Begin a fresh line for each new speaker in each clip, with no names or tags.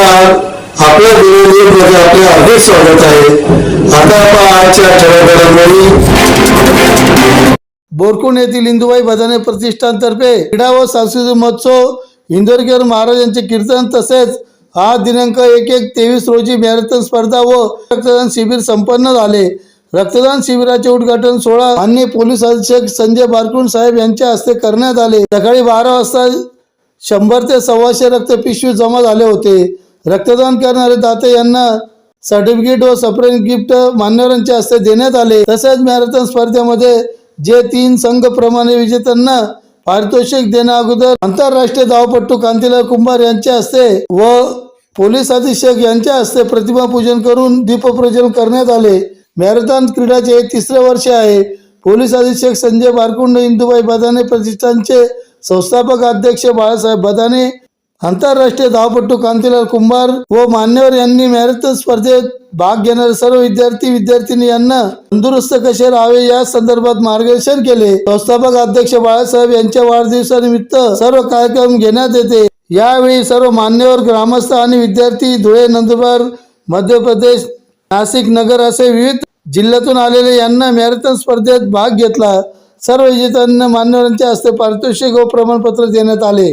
नमस्कार आपल्या दिलेली मध्ये आपले अधिक स्वागत आहे. आता आपण आजच्या ठळक
बोरकुण येथील इंदुबाई भजने प्रतिष्ठानतर्फे क्रीडा व सांस्कृतिक महोत्सव इंदोरकर महाराजांचे कीर्तन तसेच हा दिनांक एक एक तेवीस रोजी मॅरेथॉन स्पर्धा व रक्तदान शिबिर संपन्न झाले. रक्तदान शिबिराचे उद्घाटन सोहळा मान्य पोलीस अधीक्षक संजय बारकुण साहेब यांच्या हस्ते करण्यात आले. सकाळी बारा वाजता शंभर ते सव्वाशे रक्त पिशवी जमा झाले होते. रक्तदान करणारे दाते यांना सर्टिफिकेट व सप्रेन गिफ्ट मान्यवरांच्या हस्ते देण्यात आले. तसेच मॅरेथॉन स्पर्धेमध्ये जे तीन संघ प्रमाणे विजेत्यांना पारितोषिक देण्या अगोदर आंतरराष्ट्रीय धावपट्टू कांतीलाल कुंभार यांच्या हस्ते व पोलीस अधीक्षक यांच्या हस्ते प्रतिमा पूजन करून दीपप्रज्वलन करण्यात आले. मॅरेथॉन क्रीडाचे हे तिसरे वर्ष आहे. पोलीस अधीक्षक संजय बारकुंड इंदुबाई बदाने प्रतिष्ठानचे संस्थापक अध्यक्ष बाळासाहेब बदाने आंतरराष्ट्रीय धावपट्टू कांतीलाल कुंभार व मान्यवर यांनी मॅरेथॉन स्पर्धेत भाग घेणारे सर्व विद्यार्थी विद्यार्थिनी यांना तंदुरुस्त कसे राहावे या संदर्भात मार्गदर्शन केले. संस्थापक अध्यक्ष बाळासाहेब यांच्या वाढदिवसानिमित्त सर्व कार्यक्रम घेण्यात येते. यावेळी सर्व मान्यवर ग्रामस्थ आणि विद्यार्थी धुळे नंदुरबार मध्य प्रदेश नाशिक नगर असे विविध जिल्ह्यातून आलेले यांना मॅरेथॉन स्पर्धेत भाग घेतला. सर्व विजेत्यांना मान्यवरांच्या हस्ते पारितोषिक व प्रमाणपत्र देण्यात आले.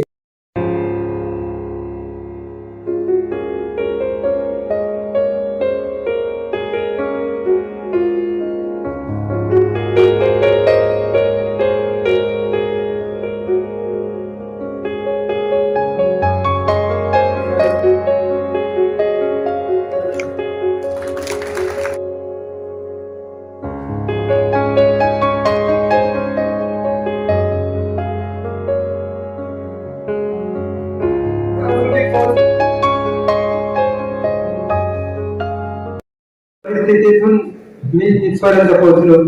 पर्यंत पोहोचलो.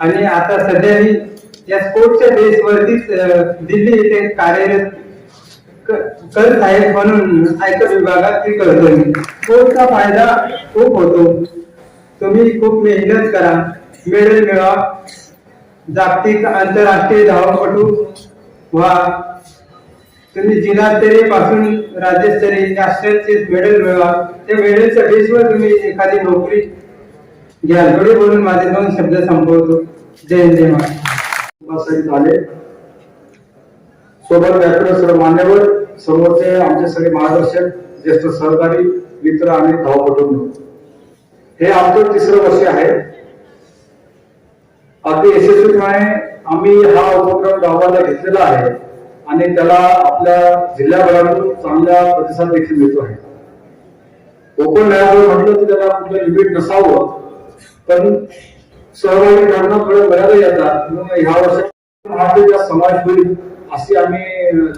आणि आता सध्या मी या स्पोर्टच्या बेसवरतीच दिल्ली येथे कार्यरत करत आहे म्हणून आयकर विभागात ते करतो मी स्पोर्टचा फायदा खूप होतो. तुम्ही खूप मेहनत करा. मेडल मिळवा. जागतिक आंतरराष्ट्रीय धावपटू व्हा. तुम्ही जिल्हास्तरीयपासून राज्यस्तरीय नॅशनलचे मेडल मिळवा. त्या मेडलच्या बेसवर तुम्ही एखादी नोकरी घ्या बोलून माझे दोन शब्द संपवतो. जय जय
झाले. सोबत व्यापार सर्व मान्यवर समोरचे आमचे सगळे मार्गदर्शक ज्येष्ठ सहकारी मित्र आणि धावपटू हे आमचं तिसरं वर्ष आहे. अगदी यशस्वीपणे आम्ही हा उपक्रम गावाला घेतलेला आहे आणि त्याला आपल्या जिल्ह्याभरातून चांगला प्रतिसाद देखील मिळतो आहे. ओपन लेवलवर म्हटलं तर त्याला कुठलं लिमिट नसावं. पण सहभागी ठरणं थोडं बऱ्यादा येतात म्हणून ह्या वर्षात महाराष्ट्राचा समाज होईल अशी आम्ही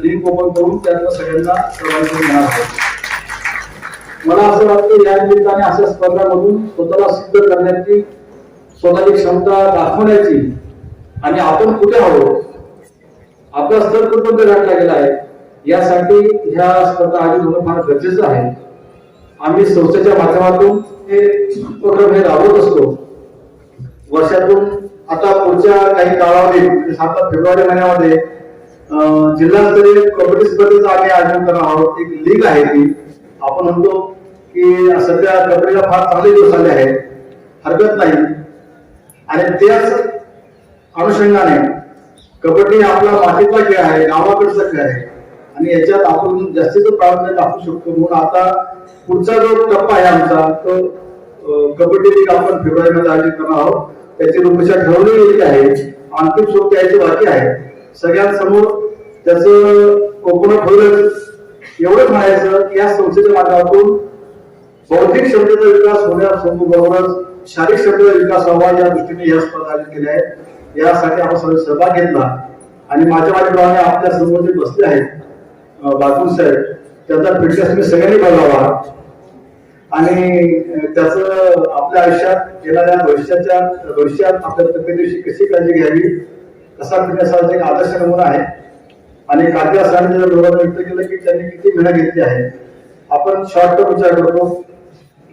लिंक ओपन करून त्यातलं सगळ्यांना सहभागी करून घेणार आहोत. मला असं वाटतं या निमित्ताने अशा स्पर्धामधून स्वतःला सिद्ध करण्याची स्वतःची क्षमता दाखवण्याची आणि आपण कुठे आहोत आपला स्तर कुठपर्यंत गाठला गेला आहे यासाठी ह्या स्पर्धा आयोजित होणं फार गरजेचं आहे. आम्ही संस्थेच्या माध्यमातून हे उपक्रम हे राबवत असतो. वर्षातून आता पुढच्या काही काळामध्ये म्हणजे सात फेब्रुवारी महिन्यामध्ये जिल्हास्तरीय कबड्डी स्पर्धेचं आम्ही आयोजन करणार आहोत. एक लीग आहे ती. आपण म्हणतो की सध्या कबड्डीला फार चांगले दिवस आले आहेत. हरकत नाही. आणि त्याच अनुषंगाने कबड्डी आपला मातीचा खेळ आहे गावाकडचा खेळ आहे. आणि याच्यात आपण जास्तीचं प्राधान्य दाखवू शकतो. म्हणून आता पुढचा जो टप्पा आहे आमचा तो कबड्डी लीग आपण फेब्रुवारीमध्ये आयोजित करणार आहोत. त्याची रूपरेषा ठरवली गेलेली आहे. अंतिम स्वरूप यायचे बाकी आहे. सगळ्यांसमोर त्याचं कोकणात होईलच एवढंच म्हणायचं की या संस्थेच्या माध्यमातून बौद्धिक क्षमतेचा विकास होण्याबरोबरच शारीरिक क्षमतेचा विकास व्हावा या दृष्टीने या स्पर्धा आयोजित केल्या आहेत. यासाठी आपण सर्व सहभाग घेतला. आणि माझ्या माझ्या आपल्यासमोर जे बसले आहेत अं, साहेब त्याचा फिटनेस मी सगळ्यांनी बघावा आणि त्याच त्याचं आपल्या आयुष्यात येणाऱ्या भविष्याच्या भविष्यात आपल्या तब्येतीची कशी काळजी घ्यावी असा फिटनेस हा एक आदर्श नमुना आहे. आणि कालच्या सरांनी जर दोघांना व्यक्त केलं की त्यांनी किती मेहनत घेतली आहे. आपण शॉर्ट टर्म विचार करतो.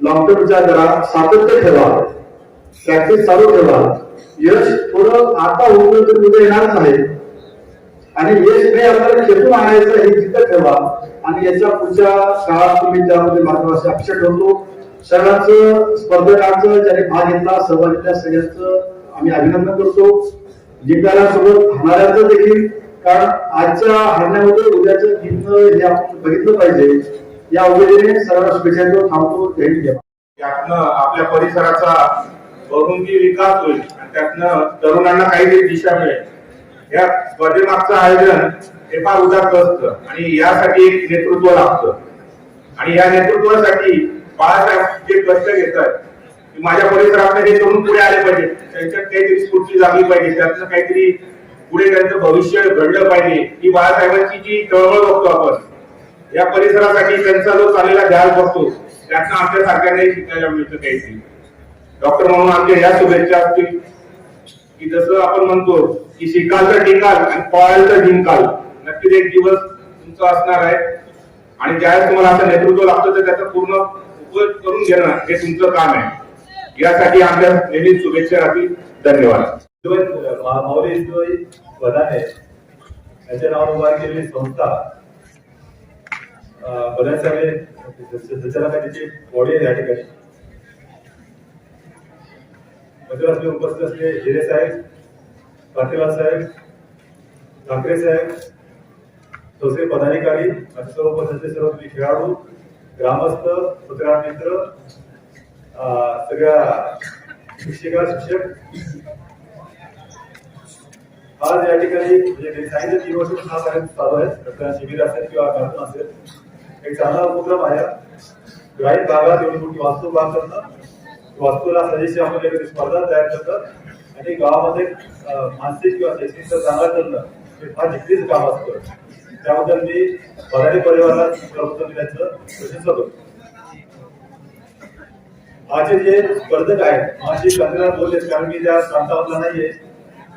लॉंग टर्म विचार करा. सातत्य ठेवा. प्रॅक्टिस चालू ठेवा. यश थोडं आता होऊन तर उद्या येणारच आहे. आणि हे सगळे आपल्याला खेचून आणायचं हे जिद्द ठेवा. आणि याच्या पुढच्या काळात तुम्ही त्यामध्ये महत्त्वाचे अक्षर ठेवतो. सर्वांचं स्पर्धकांचं ज्याने भाग घेतला सहभाग घेतला सगळ्यांचं आम्ही अभिनंदन करतो. जिंकणाऱ्यांसोबत हारणाऱ्यांचं देखील कारण आजच्या हारण्यामध्ये उद्याचं जिंकणं हे आपण बघितलं पाहिजे. या उमेदीने सर्वांना शुभेच्छा देतो थांबतो जय घ्या
त्यातनं आपल्या परिसराचा बहुमुखी विकास होईल आणि त्यातनं तरुणांना काही दिशा मिळेल. या स्पर्धेमागचं आयोजन हे फार उदात्त असतं आणि यासाठी एक नेतृत्व लागतं. आणि या नेतृत्वासाठी बाळासाहेब जे कष्ट घेतात आहेत माझ्या परिसरातले हे तरुण पुढे आले पाहिजे त्यांच्यात काहीतरी स्फूर्ती जागली पाहिजे त्यातनं काहीतरी पुढे त्यांचं भविष्य घडलं पाहिजे ही बाळासाहेबांची जी चळवळ बघतो आपण या परिसरासाठी त्यांचा जो चाललेला ध्यास बघतो त्यातनं आपल्या सारख्यांनाही शिकायला मिळतं काहीतरी. डॉक्टर म्हणून आमच्या या शुभेच्छा असतील. की जसं आपण म्हणतो की शिकाल तर टिकाल आणि पळाल तर जिंकाल नक्कीच एक दिवस तुमचा असणार आहे. आणि ज्यावेळेस तुम्हाला असं नेतृत्व लागतं तर त्याचा पूर्ण उपयोग करून घेणं हे तुमचं काम आहे. यासाठी आपल्या नेहमी शुभेच्छा राहतील. धन्यवाद.
माऊली इंदुई नावावर उभार केलेली संस्था बऱ्याच सारे संचालकांची बॉडी आहे या ठिकाणी मंदिरात उपस्थित असले हिरे साहेब पाटीला साहेब ठाकरे साहेब दुसरे पदाधिकारी आणि सर्व उपस्थित सर्व तुम्ही खेळाडू ग्रामस्थ पत्रकार मित्र सगळ्या शिक्षिका शिक्षक. आज या ठिकाणी म्हणजे मी सांगितलं तीन वर्ष हा कार्यक्रम चालू आहे. रक्तदान शिबिर असेल किंवा कार्यक्रम असेल एक चांगला उपक्रम आहे. ग्रामीण भागात एवढी मोठी वास्तू भाग करणं वास्तूला सजेशी आपण एक स्पर्धा तयार करतात. आणि गावामध्ये मानसिक किंवा शैक्षणिक चांगला करणं हे फार जिकरीचं काम असतं. त्याबद्दल मी मराठी परिवाराला प्रबोधन दिल्याचं प्रशंसा करतो. माझे जे स्पर्धक आहेत माझी कंगना बोलले कारण मी त्या प्रांतामधला नाहीये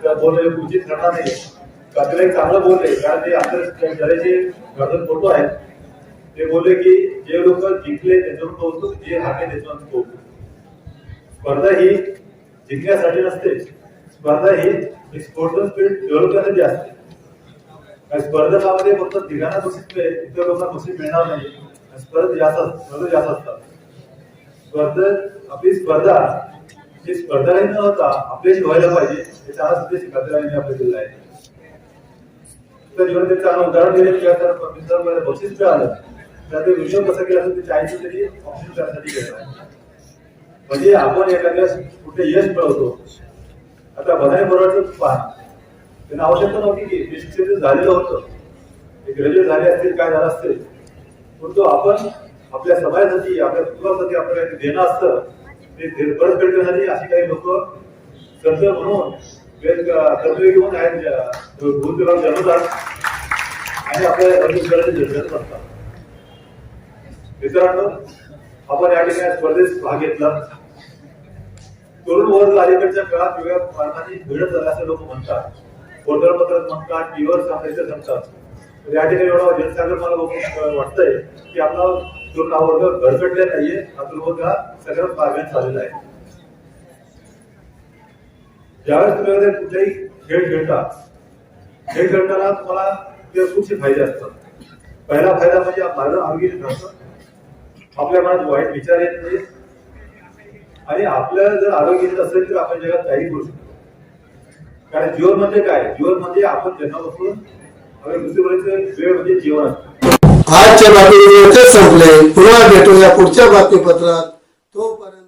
त्या बोलले उचित ठरणार नाहीये. कंगना चांगलं बोलले कारण ते आंतरराष्ट्रीय गर्दन फोटो आहेत. ते बोलले की जे लोक जिंकले त्याच्यावर कौतुक जे हारले त्याच्यावर कौतुक. स्पर्धा ही जिंकण्यासाठी नसते. स्पर्धा ही एक स्पोर्ट्स स्पिरिट डेव्हलप करण्यासाठी असते. आणि स्पर्धकामध्ये फक्त तिघांना बक्षीस मिळेल इतर लोकांना बक्षीस मिळणार नाही. स्पर्धा जास्त स्पर्धा जास्त असतात. स्पर्धा आपली स्पर्धा ही स्पर्धाही न होता आपल्याशी व्हायला पाहिजे याचा आज सुद्धा कर्तव्याने आपल्या दिला आहे त्या जीवनात एक चांगलं उदाहरण दिले किंवा तर मित्रांमध्ये बक्षीस मिळालं. तर ते विषय कसं केलं असेल ते चाळीस तरी ऑप्शन करण्यासाठी केलं आहे म्हणजे आपण एखाद्या कुठे यश मिळवतो. आता बधाई बरोबरच पहा त्यांना आवश्यकता नव्हती की निश्चित झालेलं होतं. ते ग्रॅज्युएट झाले असतील काय झालं असतील. परंतु आपण आपल्या समाजासाठी आपल्या कुटुंबासाठी आपल्याला देणं असतं. ते दे- परतफेड करण्यासाठी अशी काही लोक कर्ज म्हणून वेद कर्तव्य घेऊन आहेत भूमिका जन्मतात आणि आपल्या कर्तव्याचे जन्मत असतात मित्रांनो आपण या ठिकाणी स्पर्धेत भाग घेतला. तरुण वर्ग अलीकडच्या काळात वेगळ्या कारणाने भिडत झाला असं लोक म्हणतात. वर्तमानपत्रात म्हणतात टीव्हीवर सांगायचं सांगतात. या ठिकाणी एवढा जनसागर मला वाटतंय की आपला तरुण हा वर्ग घरकटले नाहीये हा तरुण वर्ग हा सगळ्यात मार्गाने चाललेला आहे. ज्यावेळेस तुम्ही कुठलाही खेळ खेळता खेळ खेळताना तुम्हाला ते खूपसे फायदे असतात. पहिला फायदा म्हणजे माझं आरोग्य असतं आपल्या मनात वाईट विचार येत नाही आणि आपल्याला जर आरोग्य येत असेल तर आपण जगात काही करू शकतो कारण जीवन म्हणजे काय? जीवन म्हणजे आपण जन्मापासून वेळ म्हणजे जीवन असतं.
आजच्या बातमीचे संपले. पुन्हा भेटूया पुढच्या बातमीपत्रात. तोपर्यंत